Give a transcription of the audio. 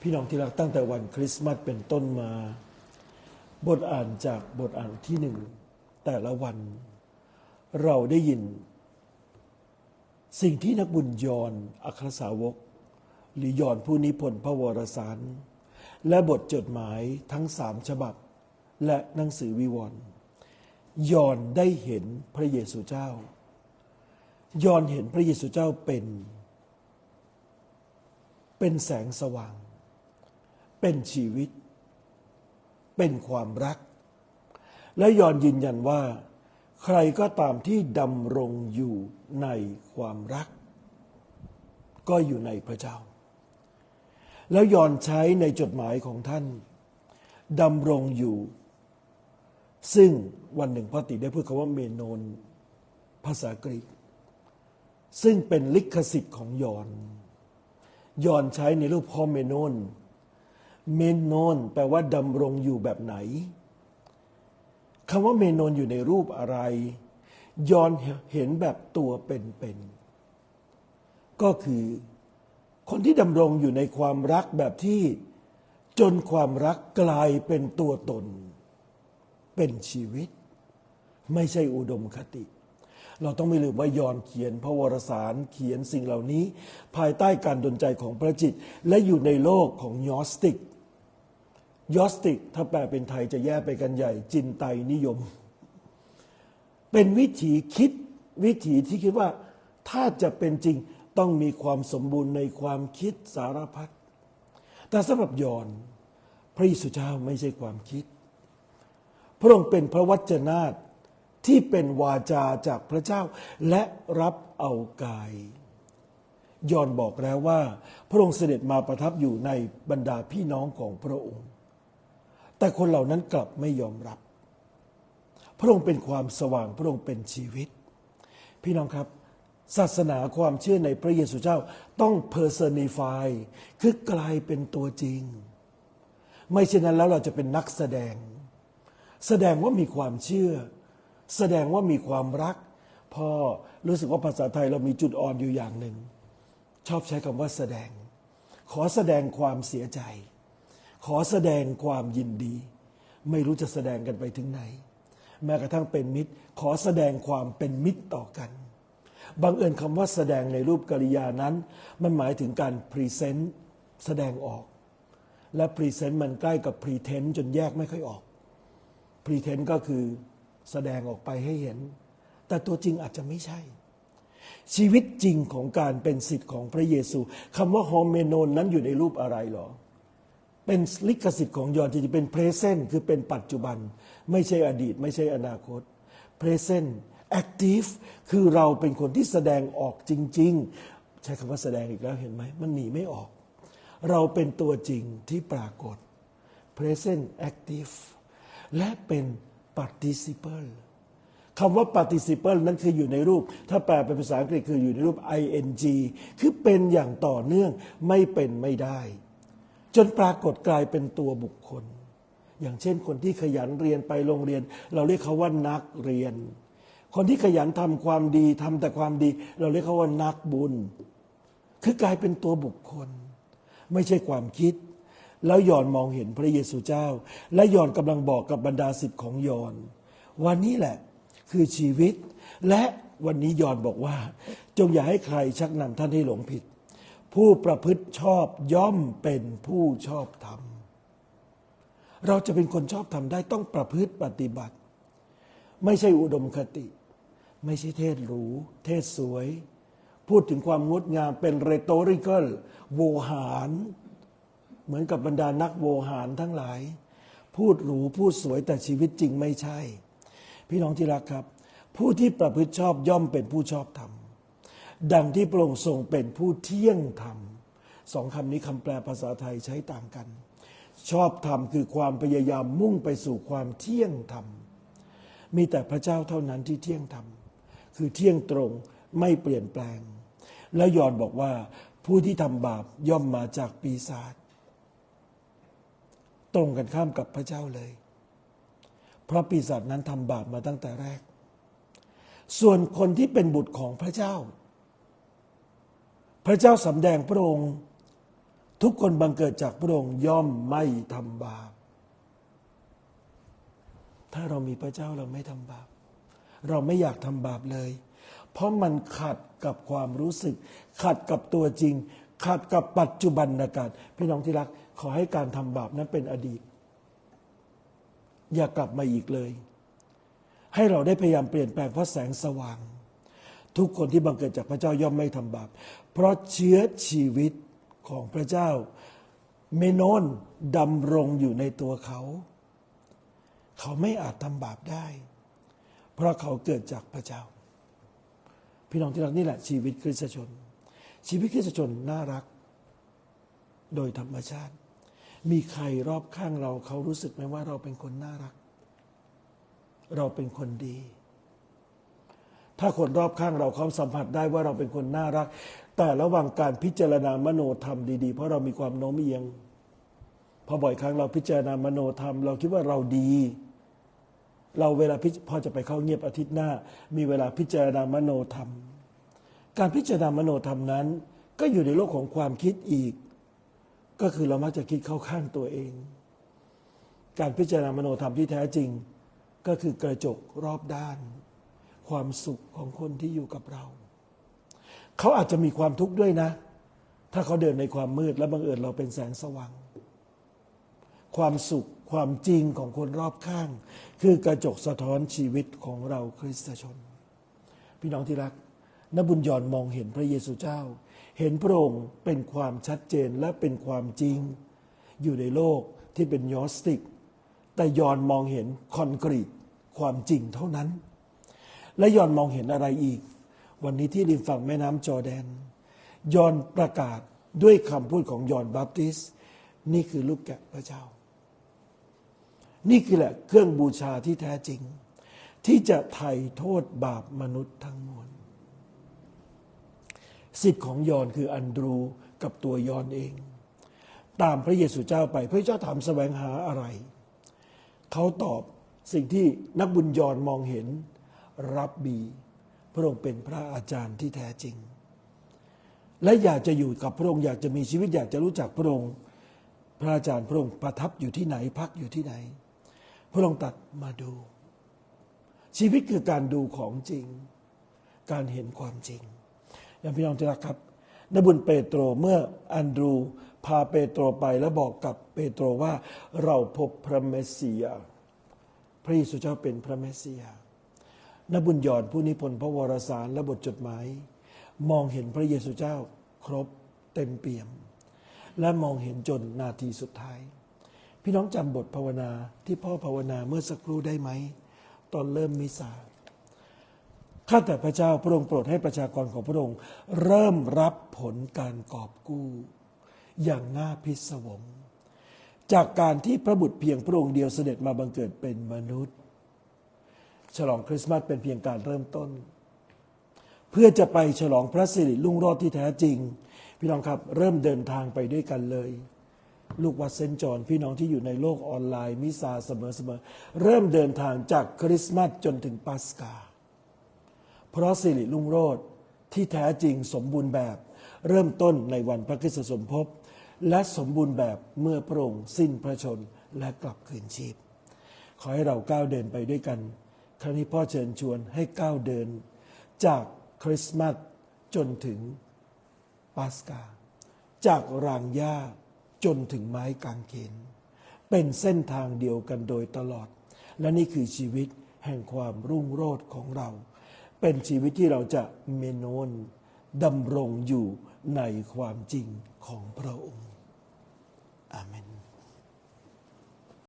พี่น้องที่รักตั้งแต่วันคริสต์มาสเป็นต้นมา บทอ่านจากบทอ่านที่หนึ่งแต่ละวัน เราได้ยิน สิ่งที่นักบุญยอนอัครสาวก หรือยอนผู้นิพนธ์พระวรสาร และบทจดหมายทั้งสามฉบับ และหนังสือวิวรณ์ยอนได้เห็นพระเยซูเจ้า ยอนเห็นพระเยซูเจ้าเป็น เป็นแสงสว่าง เป็นชีวิต เป็นความรัก และยอนยืนยันว่า ใครก็ตามที่ดำรงอยู่ในความรัก ก็อยู่ในพระเจ้า แล้วยอนใช้ในจดหมายของท่านดำรงอยู่ ซึ่งวันหนึ่งพระติได้พูดคำว่าเมโนน ภาษากรีก ซึ่งเป็นลิขสิทธิ์ของยอน ยอนใช้ในรูปพอเมโนน เมโนนแปลว่าดำรงอยู่แบบไหนคำว่าเมโนนอยู่ในรูปอะไร ยอนเห็นแบบตัวเป็นๆก็คือคนที่ดำรงอยู่ในความรักแบบที่จนความรักกลายเป็นตัวตน เป็นชีวิต ไม่ใช่อุดมคติ เราต้องไม่ลืมว่ายอนเขียนพระวรสารเขียนสิ่งเหล่านี้ ภายใต้การดลใจของพระจิต และอยู่ในโลกของยอสติก ยอสติก ถ้าแปลเป็นไทยจะแยกไปกันใหญ่ จินไตนิยม เป็นวิถีคิดวิถีที่คิดว่าถ้าจะเป็นจริงต้องมีความสมบูรณ์ในความคิดสารพัดแต่สำหรับยอนพระเยซูเจ้าไม่ใช่ความคิด พระองค์เป็นพระวจนะที่เป็นวาจาจากพระเจ้าและรับเอากาย ยอนบอกแล้วว่า พระองค์เสด็จมาประทับอยู่ในบรรดาพี่น้องของพระองค์ แต่คนเหล่านั้นกลับไม่ยอมรับ พระองค์เป็นความสว่างพระองค์เป็นชีวิต พี่น้องครับ ศาสนาความเชื่อในพระเยซูเจ้าต้อง personify คือกลายเป็นตัวจริง ไม่เช่นนั้นแล้วเราจะเป็นนักแสดง แสดงว่ามีความเชื่อ แสดงว่ามีความรัก พ่อรู้สึกว่าภาษาไทยเรามีจุดอ่อนอยู่อย่างหนึ่ง ชอบใช้คำว่าแสดง ขอแสดงความเสียใจ ขอแสดงความยินดี ไม่รู้จะแสดงกันไปถึงไหน แม้กระทั่งเป็นมิตร ขอแสดงความเป็นมิตรต่อกันบังเอิญคำว่าแสดงในรูปกริยานั้น มันหมายถึงการพรีเซนต์แสดงออก และพรีเซนต์มันใกล้กับพรีเทนต์จนแยกไม่ค่อยออกพรีเทนต์ก็คือแสดงออกไปให้เห็น แต่ตัวจริงอาจจะไม่ใช่ ชีวิตจริงของการเป็นสิทธิ์ของพระเยซูคำว่าโฮเมโนนนั้นอยู่ในรูปอะไรหรอ เป็นลิขสิทธิ์ของยอนจะเป็นเพรเซนต์คือเป็นปัจจุบัน ไม่ใช่อดีต ไม่ใช่อนาคตเพรเซนต์ active คือเราเป็นคนที่แสดงออกจริง ๆ ใช้คำว่าแสดงอีกแล้วเห็นไหมมันหนีไม่ออก เราเป็นตัวจริงที่ปรากฏ present active และเป็น participle คำว่า participle นั้นคืออยู่ในรูป ถ้าแปลเป็นภาษาอังกฤษคืออยู่ในรูป ing คือเป็นอย่างต่อเนื่องไม่เป็นไม่ได้ จนปรากฏกลายเป็นตัวบุคคล อย่างเช่นคนที่ขยันเรียนไปโรงเรียน เราเรียกเขาว่านักเรียน คนที่ขยันทำความดีทำแต่ความดี เราเรียกเขาว่านักบุญ คือกลายเป็นตัวบุคคล ไม่ใช่ความคิด แล้วยอนมองเห็นพระเยซูเจ้า และยอนกำลังบอกกับบรรดาสิทธิ์ของยอนวันนี้แหละคือชีวิต และวันนี้ยอนบอกว่า จงอย่าให้ใครชักนำท่านให้หลงผิด ผู้ประพฤติชอบย่อมเป็นผู้ชอบธรรม เราจะเป็นคนชอบธรรมได้ต้องประพฤติปฏิบัติ ไม่ใช่อุดมคติ ไม่ใช่เทศหรู เทศสวย พูดถึงความงดงามเป็นเรโตริคอลโวหาร เหมือนกับบรรดานักโวหารทั้งหลาย พูดหรูพูดสวยแต่ชีวิตจริงไม่ใช่ พี่น้องที่รักครับ ผู้ที่ประพฤติชอบย่อมเป็นผู้ชอบธรรม ดังที่พระองค์ทรงเป็นผู้เที่ยงธรรมสองคำนี้คำแปลภาษาไทยใช้ต่างกัน ชอบธรรมคือความพยายามมุ่งไปสู่ความเที่ยงธรรม มีแต่พระเจ้าเท่านั้นที่เที่ยงธรรม คือเที่ยงตรงไม่เปลี่ยนแปลง แล้วยอนบอกว่าผู้ที่ทำบาปย่อมมาจากปีศาจตรงกันข้ามกับพระเจ้าเลย เพราะปีศาจนั้นทำบาปมาตั้งแต่แรก ส่วนคนที่เป็นบุตรของพระเจ้า พระเจ้าสำแดงพระองค์ ทุกคนบังเกิดจากพระองค์ย่อมไม่ทำบาป ถ้าเรามีพระเจ้าเราไม่ทำบาป เราไม่อยากทำบาปเลย เพราะมันขัดกับความรู้สึก ขัดกับตัวจริง ขัดกับปัจจุบันการพี่น้องที่รักขอให้การทำบาปนั้นเป็นอดีต อย่ากลับมาอีกเลย ให้เราได้พยายามเปลี่ยนแปลงเพราะแสงสว่าง ทุกคนที่บังเกิดจากพระเจ้าย่อมไม่ทำบาป เพราะเชื้อชีวิตของพระเจ้า เมโนนดำรงอยู่ในตัวเขา เขาไม่อาจทำบาปได้ เพราะเขาเกิดจากพระเจ้า พี่น้องที่รักนี่แหละชีวิตคริสตชน ชีวิตคริสตชนน่ารัก โดยธรรมชาติ มีใครรอบข้างเราเขารู้สึกไหมว่าเราเป็นคนน่ารัก เราเป็นคนดี ถ้าคนรอบข้างเราเขาสัมผัสได้ว่าเราเป็นคนน่ารัก แต่ระหว่างการพิจารณามโนธรรมดีๆ เพราะเรามีความโน้มเอียงพอบ่อยครั้งเราพิจารณามโนธรรม เราคิดว่าเราดี เราเวลาพพอจะไปเข้าเงียบอาทิตย์หน้า มีเวลาพิจารณามโนธรรม การพิจารณามโนธรรมนั้น ก็อยู่ในโลกของความคิดอีก ก็คือเรามักจะคิดเข้าข้างตัวเอง การพิจารณามโนธรรมที่แท้จริง ก็คือกระจกรอบด้าน ความสุขของคนที่อยู่กับเรา เขาอาจจะมีความทุกข์ด้วยนะ ถ้าเขาเดินในความมืดและบังเอิญเราเป็นแสงสว่าง ความสุขความจริงของคนรอบข้าง คือกระจกสะท้อนชีวิตของเราคริสตชน พี่น้องที่รักนบุญยอนมองเห็นพระเยซูเจ้า เห็นพระองค์เป็นความชัดเจนและเป็นความจริง อยู่ในโลกที่เป็นยอสติก แต่ยอนมองเห็นคอนกรีตความจริงเท่านั้น และยอนมองเห็นอะไรอีก วันนี้ที่ริมฝั่งแม่น้ำจอแดน ยอนประกาศด้วยคำพูดของยอนบัพติสต์นี่คือลูกแกะพระเจ้า นี่คือแหละเครื่องบูชาที่แท้จริง ที่จะไถ่โทษบาปมนุษย์ทั้งมวลสิทธิ์ของยอนคืออันดรูกับตัวยอนเอง ตามพระเยซูเจ้าไป พระเจ้าถามแสวงหาอะไร เขาตอบสิ่งที่นักบุญยอนมองเห็น รับบี พระองค์เป็นพระอาจารย์ที่แท้จริง และอยากจะอยู่กับพระองค์อยากจะมีชีวิตอยากจะรู้จักพระองค์ พระอาจารย์พระองค์ประทับอยู่ที่ไหนพักอยู่ที่ไหน พระองค์ตัดมาดู ชีวิตคือการดูของจริง การเห็นความจริงอย่างพี่น้องที่รักครับนบุญเปโตรเมื่ออันดรูพาเปโตรไปแล้วบอกกับเปโตรว่าเราพบพระเมสสิยา พระเยซูเจ้าเป็นพระเมสสิยา นบุญยอนผู้นิพนธ์พระวรสารและบทจดหมาย มองเห็นพระเยซูเจ้าครบเต็มเปี่ยม และมองเห็นจนนาทีสุดท้าย พี่น้องจำบทภาวนาที่พ่อภาวนาเมื่อสักครู่ได้ไหม ตอนเริ่มมิสาข้าแต่พระเจ้าพระองค์โปรดให้ประชากรของพระองค์ เริ่มรับผลการกอบกู้ อย่างน่าพิศวงจากการที่พระบุตรเพียงพระองค์เดียวเสด็จมาบังเกิดเป็นมนุษย์ ฉลองคริสต์มาสเป็นเพียงการเริ่มต้น เพื่อจะไปฉลองพระสิริรุ่งโรจน์ที่แท้จริง พี่น้องครับเริ่มเดินทางไปด้วยกันเลย ลูกวัดเซนจอนพี่น้องที่อยู่ในโลกออนไลน์มิซาเสมอๆเริ่มเดินทางจากคริสต์มาสจนถึงปัสกา เพราะสิริรุ่งโรจน์ที่แท้จริงสมบูรณ์แบบ เริ่มต้นในวันพระคริสตสมภพและสมบูรณ์แบบเมื่อพระองค์สิ้นพระชนและกลับคืนชีพ ขอให้เราก้าวเดินไปด้วยกัน ครั้งนี้พ่อเชิญชวนให้ก้าวเดิน จากคริสต์มาสจนถึงปัสกา จากรางหญ้าจนถึงไม้กางเขนเป็นเส้นทางเดียวกันโดยตลอด และนี่คือชีวิตแห่งความรุ่งโรจน์ของเรา เป็นชีวิตที่เราจะเมโนนดำรงอยู่ในความจริงของพระองค์อาเมน